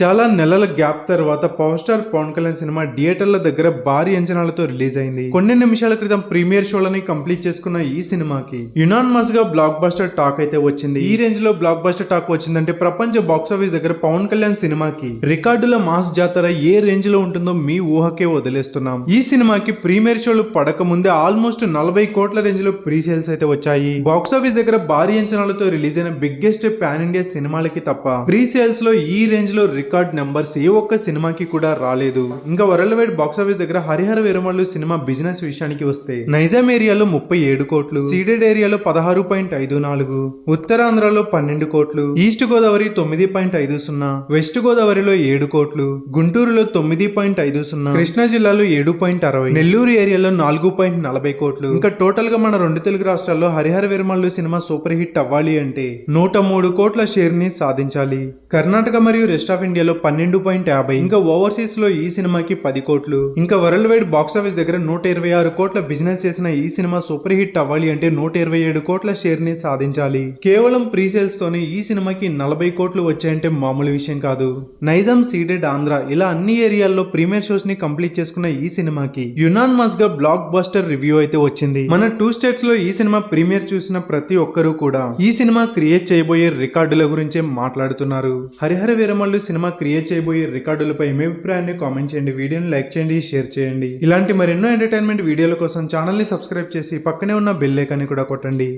చాలా నెలల గ్యాప్ తర్వాత power star Pawan Kalyan cinema థియేటర్ల దగ్గర భారీ అంచనాలతో రిలీజ్ అయింది. కొన్ని నిమిషాల క్రితం ప్రీమియర్ షోలని కంప్లీట్ చేసుకున్న ఈ సినిమాకి యునాన్మస్గా బ్లాక్ బస్టర్ టాక్ అయితే వచ్చింది. ఈ రేంజ్లో బ్లాక్ బస్టర్ టాక్ వచ్చిందంటే ప్రపంచ బాక్స్ ఆఫీస్ దగ్గర పవన్ కళ్యాణ్ సినిమాకి రికార్డుల మాస్ జాతర ఏ రేంజ్లో ఉంటుందో మీ ఊహకే వదిలేస్తున్నాం. ఈ సినిమాకి ప్రీమియర్ షోలు పడక ముందే ఆల్మోస్ట్ నలభై కోట్ల రేంజ్లో ప్రీ సేల్స్ అయితే వచ్చాయి. బాక్స్ ఆఫీస్ దగ్గర భారీ అంచనాలతో రిలీజ్ అయిన బిగ్గెస్ట్ పాన్ ఇండియా సినిమాలకి తప్ప ప్రీ సేల్స్లో ఈ రేంజ్లో రికార్డ్ నెంబర్స్ ఏ ఒక్క సినిమాకి కూడా రాలేదు. ఇంకా వరల్డ్ వైడ్ బాక్స్ ఆఫీస్ దగ్గర హరిహర వీరమల్లు సినిమా బిజినెస్ విషయానికి వస్తే నైజాం ఏరియాలో ముప్పై ఏడు కోట్లు సీడెడ్ ఏరియాలో పదహారు పాయింట్ ఐదు నాలుగు ఉత్తరాంధ్రలో పన్నెండు కోట్లు ఈస్ట్ గోదావరి తొమ్మిది పాయింట్ ఐదు సున్నా వెస్ట్ గోదావరిలో ఏడు కోట్లు గుంటూరులో తొమ్మిది పాయింట్ ఐదు సున్నా కృష్ణా జిల్లాలో ఏడు పాయింట్ అరవై నెల్లూరు ఏరియాలో నాలుగు పాయింట్ నలభై కోట్లు. ఇంకా టోటల్గా మన రెండు తెలుగు రాష్ట్రాల్లో Hari Hara Veera Mallu cinema super hit అవ్వాలి అంటే నూట మూడు కోట్ల షేర్ని సాధించాలి. కర్ణాటక మరియు రెస్ట్ ఆఫ్ ఇండియాలో పన్నెండు పాయింట్ యాభై. ఇంకా ఓవర్సీస్లో ఈ సినిమాకి పది కోట్లు. ఇంకా వరల్డ్ వైడ్ బాక్స్ ఆఫీస్ దగ్గర నూట ఇరవై ఆరు కోట్ల బిజినెస్ చేసిన ఈ సినిమా సూపర్ హిట్ అవ్వాలి అంటే నూట ఇరవై ఏడు కోట్ల షేర్ని సాధించాలి. కేవలం ప్రీ సేల్స్ తోనే ఈ సినిమాకి నలభై కోట్లు వచ్చాయంటే మామూలు విషయం కాదు. నైజాం సీడెడ్ ఆంధ్ర ఇలా అన్ని ఏరియాల్లో ప్రీమియర్ షోస్ని కంప్లీట్ చేసుకున్న ఈ సినిమాకి యునాన్మస్గా బ్లాక్ బస్టర్ రివ్యూ అయితే వచ్చింది. మన టూ స్టేట్స్లో ఈ సినిమా ప్రీమియర్ చూసిన ప్రతి ఒక్కరూ కూడా ఈ సినిమా క్రియేట్ చేయబోయే రికార్డుల గురించే మాట్లాడుతున్నారు. హరిహర వీరమల్లు సినిమా క్రియేట్ చేయబోయే రికార్డులపై మీ అభిప్రాయాన్ని కామెంట్ చేయండి. వీడియోని లైక్ చేయండి షేర్ చేయండి. ఇలాంటి మరెన్నో ఎంటర్టైన్మెంట్ వీడియోల కోసం ఛానల్ని సబ్స్క్రైబ్ చేసి పక్కనే ఉన్న బెల్ ఐకాన్ని కూడా కొట్టండి.